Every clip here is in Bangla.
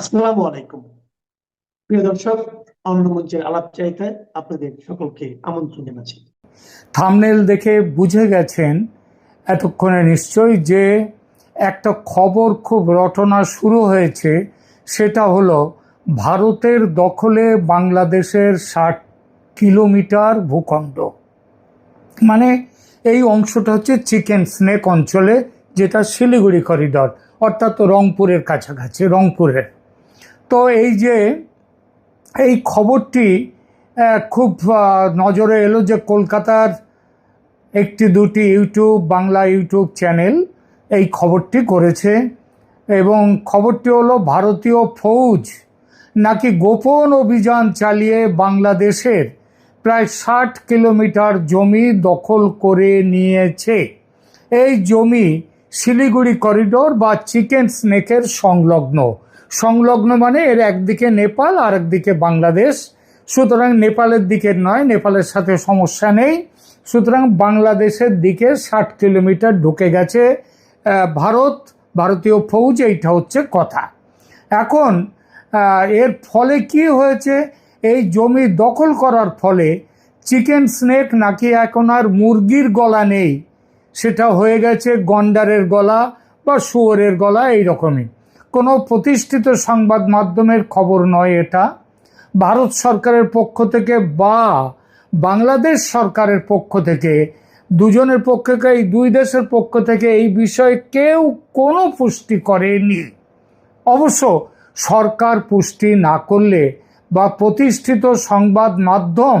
আসসালামু আলাইকুম। প্রিয় দর্শক অন্য মঞ্চের আলাপ চাইতে আপনাদের সকলকে আমন্ত্রণ জানাচ্ছি। থামনেল দেখে বুঝে গেছেন এতক্ষণে নিশ্চয়ই যে একটা খবর খুব রটনা শুরু হয়েছে, সেটা হলো ভারতের দখলে বাংলাদেশের ষাট কিলোমিটার ভূখণ্ড। মানে এই অংশটা হচ্ছে চিকেন স্নেক অঞ্চলে, যেটা শিলিগুড়ি করিডর, অর্থাৎ রংপুরের কাছাকাছি, রংপুরের। তো এই যে এই খবরটি খুব নজরে এলো যে কলকাতার একটি দুটি ইউটিউব, বাংলা ইউটিউব চ্যানেল এই খবরটি করেছে এবং খবরটি হলো ভারতীয় ফৌজ নাকি গোপন অভিযান চালিয়ে বাংলাদেশের প্রায় ষাট কিলোমিটার জমি দখল করে নিয়েছে। এই জমি শিলিগুড়ি করিডোর বা চিকেন স্নেকের সংলগ্ন। সংলগ্ন মানে এর একদিকে নেপাল আর একদিকে বাংলাদেশ। সুতরাং নেপালের দিকের নয়, নেপালের সাথে সমস্যা নেই। সুতরাং বাংলাদেশের দিকে ষাট কিলোমিটার ঢুকে গেছে ভারত, ভারতীয় ফৌজ, এইটা হচ্ছে কথা। এখন এর ফলে কি হয়েছে? এই জমি দখল করার ফলে চিকেন স্নেক নাকি এখন আর মুরগির গলা নেই। সেটা হয়ে গেছে গন্ডারের গলা বা শুয়োরের গলা এই রকমই কোনো প্রতিষ্ঠিত সংবাদ মাধ্যমের খবর নয় এটা। ভারত সরকারের পক্ষ থেকে বা বাংলাদেশ সরকারের পক্ষ থেকে, দুজনের পক্ষ এই দুই দেশের পক্ষ থেকে এই বিষয়ে কেউ কোনো পুষ্টি করেনি? অবশ্য সরকার পুষ্টি না করলে বা প্রতিষ্ঠিত সংবাদ মাধ্যম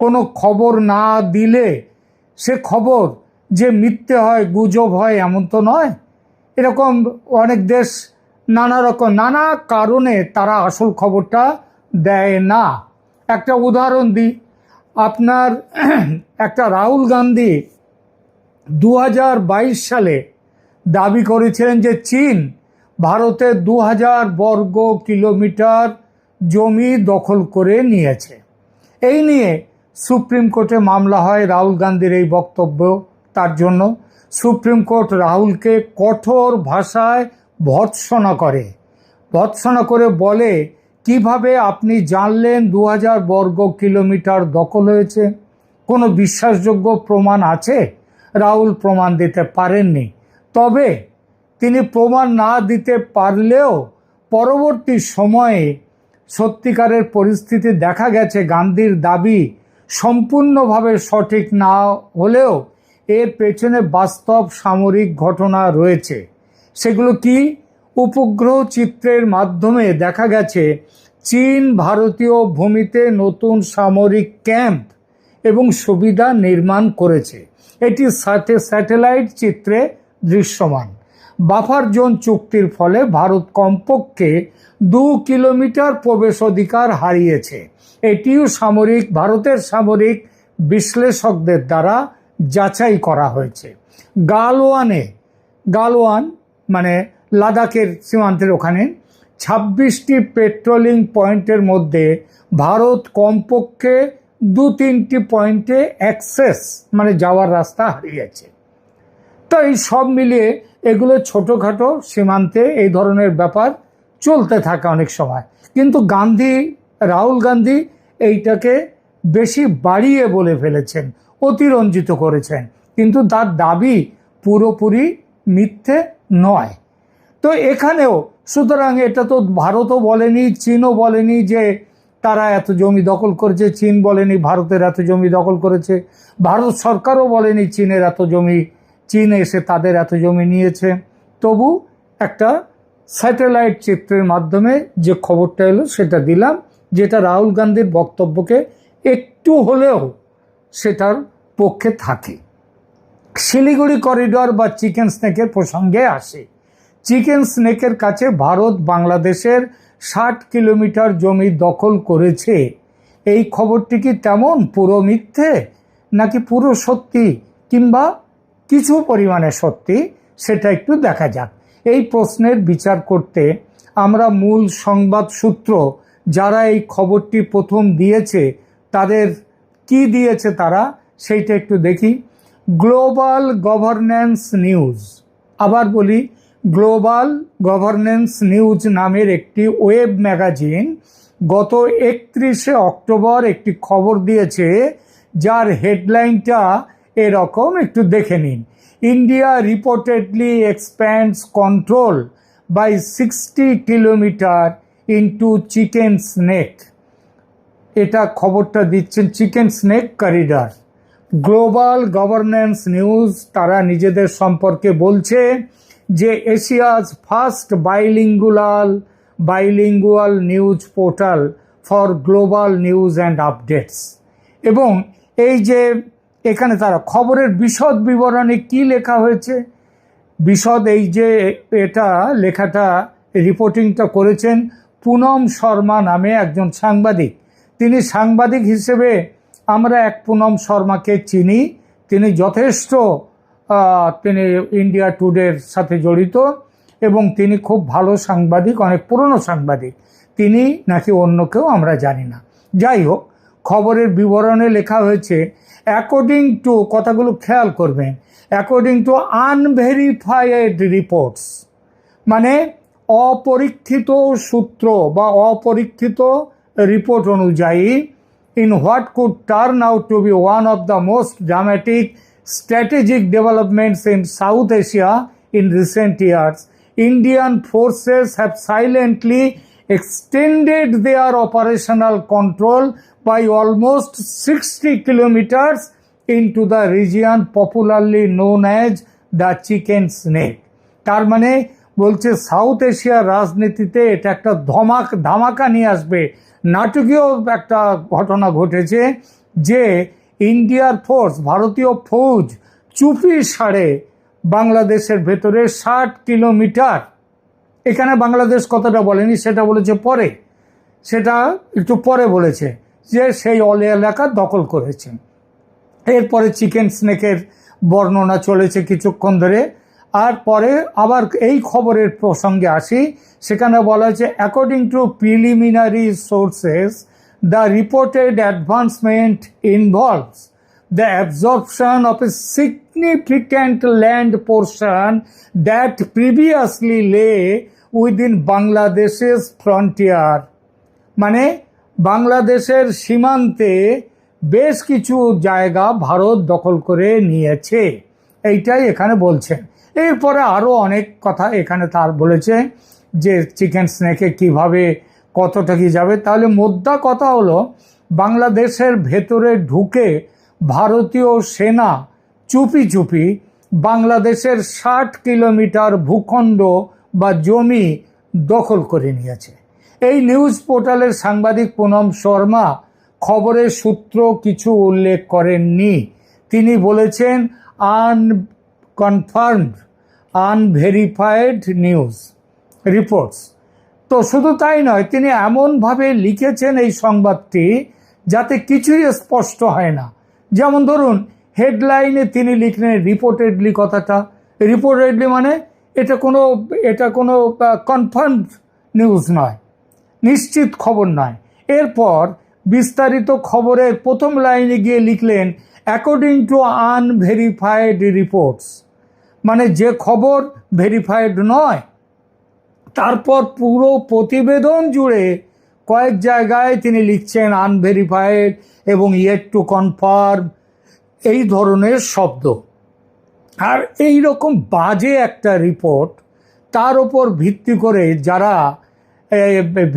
কোনো খবর না দিলে সে খবর যে মিথ্যে হয়, গুজব হয়, এমন তো নয়। এরকম অনেক দেশ নানা রকম, নানা কারণে তারা আসল খবরটা দেয় না। একটা উদাহরণ দিই, আপনার একটা রাহুল গান্ধী দু হাজার বাইশ সালে দাবি করেছিলেন যে চীন ভারতের দু বর্গ কিলোমিটার জমি দখল করে নিয়েছে। এই নিয়ে সুপ্রিম কোর্টে মামলা হয় রাহুল গান্ধীর এই বক্তব্য, তার জন্য। সুপ্রিম কোর্ট রাহুলকে কঠোর ভাষায় ভৎসনা করে। ভৎসনা করে বলে, কীভাবে আপনি জানলেন দু হাজার বর্গ কিলোমিটার দখল হয়েছে? কোনো বিশ্বাসযোগ্য প্রমাণ আছে? রাহুল প্রমাণ দিতে পারেননি। তবে তিনি প্রমাণ না দিতে পারলেও পরবর্তী সময়ে সত্যিকারের পরিস্থিতি দেখা গেছে। গান্ধীর দাবি সম্পূর্ণভাবে সঠিক না হলেও এর পেছনে বাস্তব সামরিক ঘটনা রয়েছে। সেগুলো কি? উপগ্রহ চিত্রের মাধ্যমে দেখা গেছে, চীন ভারতীয় ভূমিতে নতুন সামরিক ক্যাম্প এবং সুবিধা নির্মাণ করেছে। এটি সাথে স্যাটেলাইট চিত্রে দৃশ্যমান। বাফার জোন চুক্তির ফলে ভারত কমপক্ষে দু কিলোমিটার প্রবেশ অধিকার হারিয়েছে। এটিও সামরিক, ভারতের সামরিক বিশ্লেষকদের দ্বারা যাচাই করা হয়েছে। গালওয়ানে, গালওয়ান মানে লাদাখের সীমান্তের ওখানে, ছাব্বিশটি পেট্রোলিং পয়েন্টের মধ্যে ভারত কমপক্ষে দু তিনটি পয়েন্টে অ্যাক্সেস মানে যাওয়ার রাস্তা হারিয়েছে। তো এই সব মিলিয়ে এগুলো ছোটোখাটো সীমান্তে এই ধরনের ব্যাপার চলতে থাকে অনেক সময়। কিন্তু গান্ধী, রাহুল গান্ধী এইটাকে বেশি বাড়িয়ে বলে ফেলেছেন, অতিরঞ্জিত করেছেন। কিন্তু তার দাবি পুরোপুরি মিথ্যে নয়। তো এখানেও সুতরাং এটা তো ভারতও বলেনি, চীনও বলেনি যে তারা এত জমি দখল করেছে, চীন বলেনি ভারতের এত জমি দখল করেছে, ভারত সরকারও বলেনি চীনের এত জমি, চীন এসে তাদের এত জমি নিয়েছে। তবু একটা স্যাটেলাইট চিত্রের মাধ্যমে যে খবরটা এলো সেটা দিলাম, যেটা রাহুল গান্ধীর বক্তব্যকে একটু হলেও সেটার পক্ষে থাকে। শিলিগুড়ি করিডর বা চিকেন স্নেকের প্রসঙ্গে আসে। চিকেন স্নেকের কাছে ভারত বাংলাদেশের ষাট কিলোমিটার জমি দখল করেছে। এই খবরটি কি তেমন পুরো মিথ্যে, নাকি পুরো সত্যি কিংবা কিছু পরিমাণে সত্যি? সেটা একটু দেখা যাক। এই প্রশ্নের বিচার করতে আমরা মূল সংবাদ সূত্র যারা এই খবরটি প্রথম দিয়েছে, তাদের কি দিয়েছে তারা, সেইটা একটু দেখি। গ্লোবাল গভর্নেন্স নিউজ আবার বলি গ্লোবাল গভর্নেন্স নিউজ নামের একটি ওয়েব ম্যাগাজিন গত একত্রিশে অক্টোবর একটি খবর দিয়েছে, যার হেডলাইনটা এরকম, একটু দেখে নিন। India reportedly expands control by sixty kilometre into chicken snake. এটা খবরটা দিচ্ছেন chicken snake corridor. Global governance news, তারা নিজেদের সম্পর্কে বলছে যে Asia's first bilingual bilingual news portal for global news and updates. এবং এই যে এখানে তারা খবরের বিশদ বিবরণে কি লেখা হয়েছে, বিশদ এই যে এটা লেখাটা, রিপোর্টিংটা করেছেন পুনম শর্মা নামে একজন সাংবাদিক। তিনি সাংবাদিক হিসেবে আমরা এক পুনম শর্মাকে চিনি। তিনি যথেষ্ট তিনি ইন্ডিয়া টুডের সাথে জড়িত এবং তিনি খুব ভালো সাংবাদিক, অনেক পুরনো সাংবাদিক। তিনি নাকি অন্য কেউ আমরা জানি না। যাই হোক, খবরের বিবরণে লেখা হয়েছে অ্যাকর্ডিং টু কথাগুলো খেয়াল করবেন অ্যাকর্ডিং টু আনভেরিফাইড রিপোর্টস মানে অপরীক্ষিত সূত্র বা অপরীক্ষিত রিপোর্ট অনুযায়ী in what could turn out to be one of the most dramatic strategic developments in South Asia in recent years, Indian forces have silently extended their operational control by almost 60 kilometers into the region popularly known as the chicken snake. তার মানে বলছে সাউথ এশিয়ার রাজনীতিতে এটা একটা ধমাক ধামাকা নিয়ে আসবে নাটকীয় একটা ঘটনা ঘটেছে যে ইন্ডিয়ার ফোর্স, ভারতীয় ফৌজ চুপি সাড়ে বাংলাদেশের ভেতরে ষাট কিলোমিটার। এখানে বাংলাদেশ কথাটা বলেনি, সেটা বলেছে পরে। সেটা একটু পরে বলেছে যে সেই অলে এলাকা দখল করেছে। এরপরে চিকেন স্নেকের বর্ণনা চলেছে কিছুক্ষণ ধরে। আর পরে আবার এই খবরের প্রসঙ্গে আসি, সেখানে বলা হয়েছে according to preliminary sources the reported advancement involves the absorption of a significant land portion that previously lay within Bangladesh's frontier. মানে বাংলাদেশের সীমান্তে বেশ কিছু জায়গা ভারত দখল করে নিয়েছে এইটাই এখানে বলছেন এরপরে আরও অনেক কথা এখানে তার বলেছে যে চিকেন স্নেকে কীভাবে কতটা কি যাবে। তাহলে মোদ্দা কথা হলো, বাংলাদেশের ভেতরে ঢুকে ভারতীয় সেনা চুপি চুপি বাংলাদেশের ষাট কিলোমিটার ভূখণ্ড বা জমি দখল করে নিয়েছে। এই নিউজ পোর্টালের সাংবাদিক পুনম শর্মা খবরের সূত্র কিছু উল্লেখ করেননি। তিনি বলেছেন আনকনফার্মড আনভেরিফাইড নিউজ রিপোর্টস তো শুধু তাই নয়, তিনি এমনভাবে লিখেছেন এই সংবাদটি যাতে কিছুই স্পষ্ট হয় না। যেমন ধরুন হেডলাইনে তিনি লিখলেন রিপোর্টেডলি কথাটা। রিপোর্টেডলি মানে এটা কোনো এটা কোনো কনফার্ম নিউজ নয়, নিশ্চিত খবর নয়। এরপর বিস্তারিত খবরের প্রথম লাইনে গিয়ে লিখলেন অ্যাকর্ডিং টু আনভেরিফাইড রিপোর্টস মানে যে খবর ভেরিফাইড নয়, তারপর পুরো প্রতিবেদন জুড়ে কয়েক জায়গায় তিনি লিখছেন আনভেরিফাইড এবং ইয়েট টু কনফার্ম এই ধরনের শব্দ। আর এই রকম বাজে একটা রিপোর্ট তার ওপর ভিত্তি করে যারা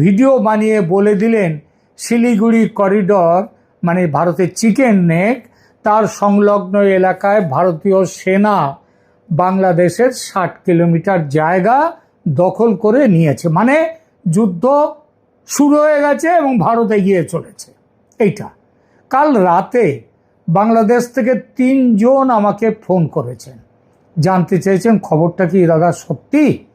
ভিডিও বানিয়ে বলে দিলেন, শিলিগুড়ি করিডর মানে ভারতের চিকেন নেক তার সংলগ্ন এলাকায় ভারতীয় সেনা বাংলাদেশের ষাট কিলোমিটার জায়গা দখল করে নিয়েছে। মানে যুদ্ধ শুরু হয়ে গেছে এবং ভারত এগিয়ে চলেছে। এইটা। কাল রাতে বাংলাদেশ থেকে তিনজন আমাকে ফোন করেছেন। জানতে চেয়েছেন খবরটা কি দাদা সত্যি?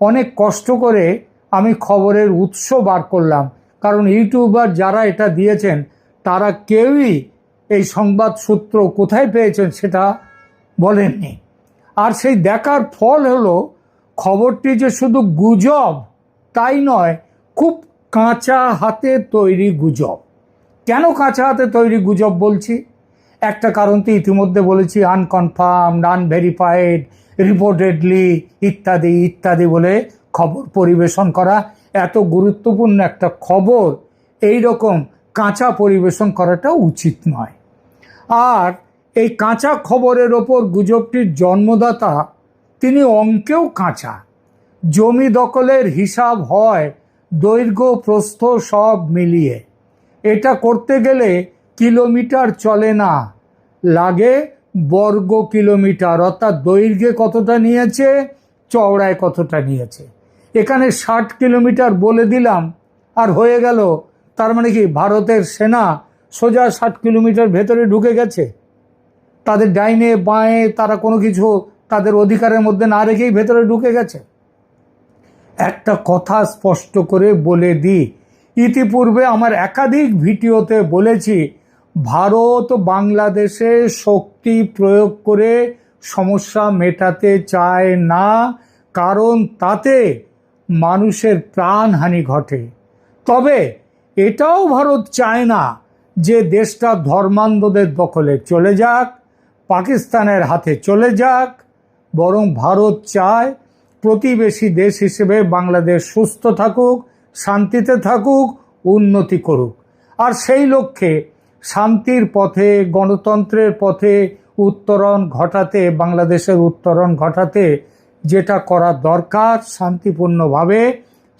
অনেক কষ্ট করে আমি খবরের উৎস বার করলাম। কারণ ইউটিউবার যারা এটা দিয়েছেন, তারা কেউই এই সংবাদ সূত্র কোথায় পেয়েছেন সেটা বলেননি। আর সেই দেখার ফল হলো, খবরটি যে শুধু গুজব, তাই নয়, খুব কাঁচা হাতে তৈরি গুজব। কেন কাঁচা হাতে তৈরি গুজব বলছি? একটা কারণ তো ইতিমধ্যে বলেছি আনকনফার্মড আনভেরিফাইড রিপোর্টেডলি ইত্যাদি ইত্যাদি বলে খবর পরিবেশন করা এত গুরুত্বপূর্ণ একটা খবর এই রকম কাঁচা পরিবেশন করাটা উচিত নয়। আর এই কাঁচা খবরের ওপর গুজবটির জন্মদাতা, তিনি অঙ্কেও কাঁচা। জমি দখলের হিসাব হয়, দৈর্ঘ্য, প্রস্থ সব মিলিয়ে। এটা করতে গেলে কিলোমিটার চলে না, লাগে বর্গ কিলোমিটার, অর্থাৎ দৈর্ঘ্যে কতটা নিয়েছে, চওড়ায় কতটা নিয়েছে। এখানে ষাট কিলোমিটার বলে দিলাম, আর হয়ে গেল, তার মানে কি ভারতের সেনা সোজা ষাট কিলোমিটার ভেতরে ঢুকে গেছে? তাদের ডাইনে, বাঁয়ে তারা কোনো কিছু তাদের অধিকারের মধ্যে না রেখেই ভেতরে ঢুকে গেছে। একটা কথা স্পষ্ট করে বলে দিই। ইতিপূর্বে আমার একাধিক ভিডিওতে বলেছি, ভারত বাংলাদেশে শক্তি প্রয়োগ করে সমস্যা মেটাতে চায় না, কারণ তাতে মানুষের প্রাণহানি ঘটে। তবে এটাও ভারত চায় না যে দেশটা ধর্মান্ধদের দখলে চলে যাক পাকিস্তানের হাতে চলে যাক, বরং ভারত চায় প্রতিবেশী দেশ হিসেবে বাংলাদেশ সুস্থ থাকুক, শান্তিতে থাকুক, উন্নতি করুক। আর সেই লক্ষ্যে শান্তির পথে, গণতন্ত্রের পথে উত্তরণ ঘটাতে, বাংলাদেশের উত্তরণ ঘটাতে যেটা করা দরকার শান্তিপূর্ণভাবে,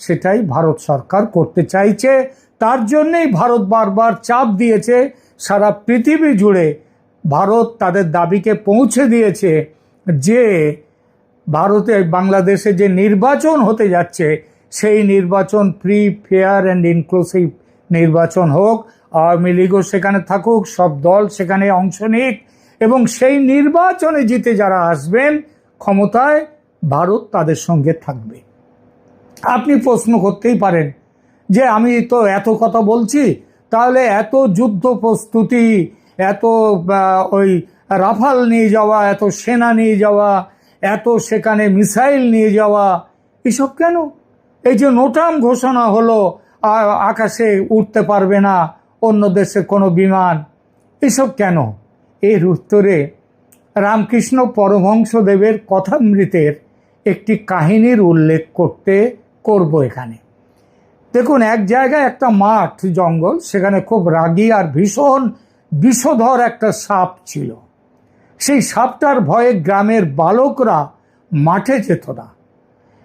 সেটাই ভারত সরকার করতে চাইছে। তার জন্যেই ভারত বারবার চাপ দিয়েছে, সারা পৃথিবী জুড়ে ভারত তাদের দাবিকে পৌঁছে দিয়েছে যে ভারতে বাংলাদেশে যে নির্বাচন হতে যাচ্ছে, সেই নির্বাচন ফ্রি ফেয়ার অ্যান্ড ইনক্লুসিভ নির্বাচন হোক। আওয়ামী লীগও সেখানে থাকুক, সব দল সেখানে অংশ নিক এবং সেই নির্বাচনে জিতে যারা আসবেন, ক্ষমতায় ভারত তাদের সঙ্গে থাকবে। আপনি প্রশ্ন করতেই পারেন যে আমি তো এত কথা বলছি, তাহলে এত যুদ্ধ প্রস্তুতি এত ওই রাফাল নিয়ে যাওয়া, এত সেনা নিয়ে যাওয়া, এত সেখানে মিসাইল নিয়ে যাওয়া, এসব কেন? এই যে নোটাম ঘোষণা হলো আকাশে উঠতে পারবে না, অন্য দেশের কোনো বিমান, এসব কেন? এর উত্তরে রামকৃষ্ণ পরমহংসদেবের কথামৃতের একটি কাহিনীর উল্লেখ করতে করব এখানে। দেখুন, এক জায়গায় একটা মাঠ জঙ্গল, সেখানে খুব রাগী আর ভীষণ বিষধর একটা সাপ ছিল। সেই সাপটার ভয়ে গ্রামের বালকরা মাঠে যেত না।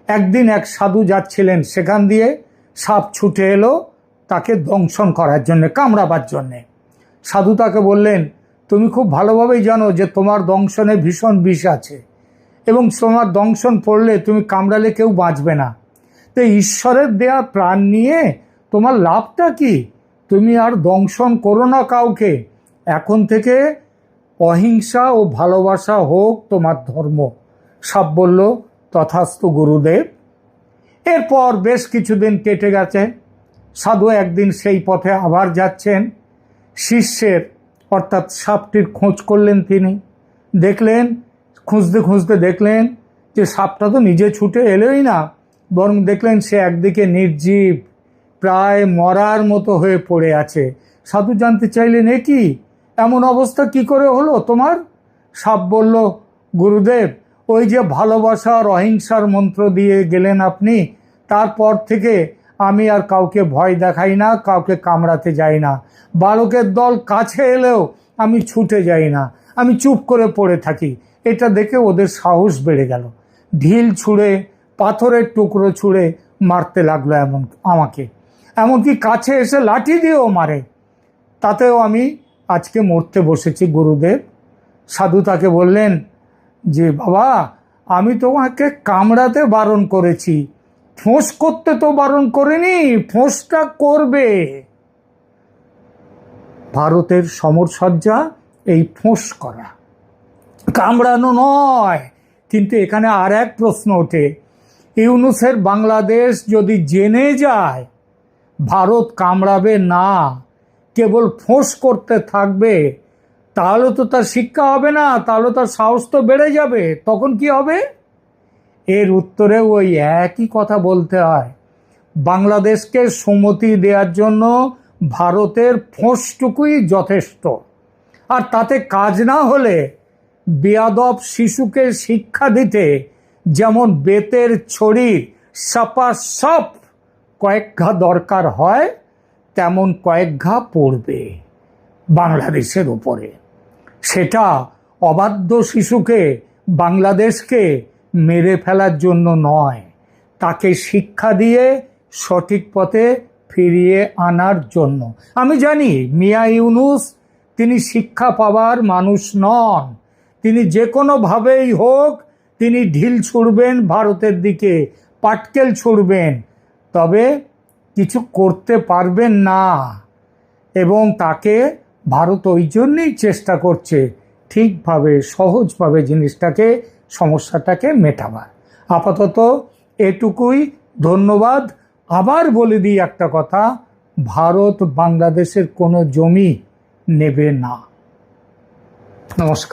একদিন এক সাধু যাচ্ছিলেন সেখান দিয়ে, সাপ ছুটে এলো, তাকে দংশন করার জন্যে, কামড়াবার জন্যে। সাধু তাকে বললেন, তুমি খুব ভালোভাবেই জানো যে তোমার দংশনে ভীষণ বিষ আছে এবং তোমার দংশন পড়লে তুমি কামড়ালে কেউ বাঁচবে না। তো ঈশ্বরের দেয়া প্রাণ নিয়ে তোমার লাভটা কি? তুমি আর দংশন করো না কাউকে। এখন থেকে অহিংসা ও ভালোবাসা হোক তোমার ধর্ম সব বলল তথাস্তু গুরুদেব। এরপর বেশ কিছুদিন কেটে গেছে। সাধু একদিন সেই পথে আবার যাচ্ছেন। শিষ্যের, অর্থাৎ সাপটির খোঁজ করলেন তিনি। দেখলেন, খুঁজতে খুঁজতে দেখলেন যে সাপটা তো নিজে ছুটে এলোই না, বরং দেখলেন সে একদিকে নির্জীব, প্রায় মরার মতো হয়ে পড়ে আছে। সাধু জানতে চাইলেন, এ কি? এমন অবস্থা কি করে হলো তোমার? সাপ বলল, গুরুদেব, ওই যে ভালোবাসা আর অহিংসার মন্ত্র দিয়ে গেলেন আপনি, তারপর থেকে আমি আর কাউকে ভয় দেখাই না, কাউকে কামড়াতে যাই না। বালকের দল কাছে এলেও আমি ছুটে যাই না, আমি চুপ করে পড়ে থাকি। এটা দেখে ওদের সাহস বেড়ে গেল। ঢিল ছুঁড়ে, পাথরের টুকরো ছুঁড়ে মারতে লাগল এমন, আমাকে। এমনকি কাছে এসে লাঠি দিয়েও মারে। তাতেও আমি আজকে মরতে বসেছি গুরুদেব। সাধু তাকে বললেন, যে বাবা, আমি তোমাকে কামড়াতে বারণ করেছি। ফোঁস করতে তো বারণ করিনি, ফোঁসটা করবে। ভারতের সমরসজ্জা এই ফোঁস করা। কামড়ানো নয়, কিন্তু এখানে আর এক প্রশ্ন ওঠে। ইউনুসের বাংলাদেশ যদি জেনে যায়, ভারত কামড়াবে না। কেবল ফোঁস করতে থাকবে, তাহলে তো তার শিক্ষা হবে না, তাহলে তার সাহস তো বেড়ে যাবে। তখন কি হবে? এর উত্তরে ওই একই কথা বলতে হয়। বাংলাদেশকে সুমতি দেওয়ার জন্য ভারতের ফোঁসটুকুই যথেষ্ট। আর তাতে কাজ না হলে বেয়াদব শিশুকে শিক্ষা দিতে যেমন বেতের ছড়ি সাপা সপ কয়েক ঘা দরকার হয় তেমন কয়েক ঘা পড়বে বাংলাদেশের উপরে সেটা অবাধ্য শিশুকে বাংলাদেশকে মেরে ফেলার জন্য নয়, তাকে শিক্ষা দিয়ে সঠিক পথে ফিরিয়ে আনার জন্য। আমি জানি মিয়া ইউনুস তিনি শিক্ষা পাওয়ার মানুষ নন। তিনি যে কোনোভাবেই হোক, তিনি ঢিল ছুড়বেন, ভারতের দিকে পাটকেল ছুড়বেন। তবে কিছু করতে পারবেন না। এবং তাকে ভারত ওই জন্যেই চেষ্টা করছে, ঠিকভাবে, সহজভাবে জিনিসটাকে, সমস্যাটাকে মেটাবার। আপাতত এটুকুই ধন্যবাদ। আবার বলে দিই একটা কথা, ভারত বাংলাদেশের কোনো জমি নেবে না। নমস্কার।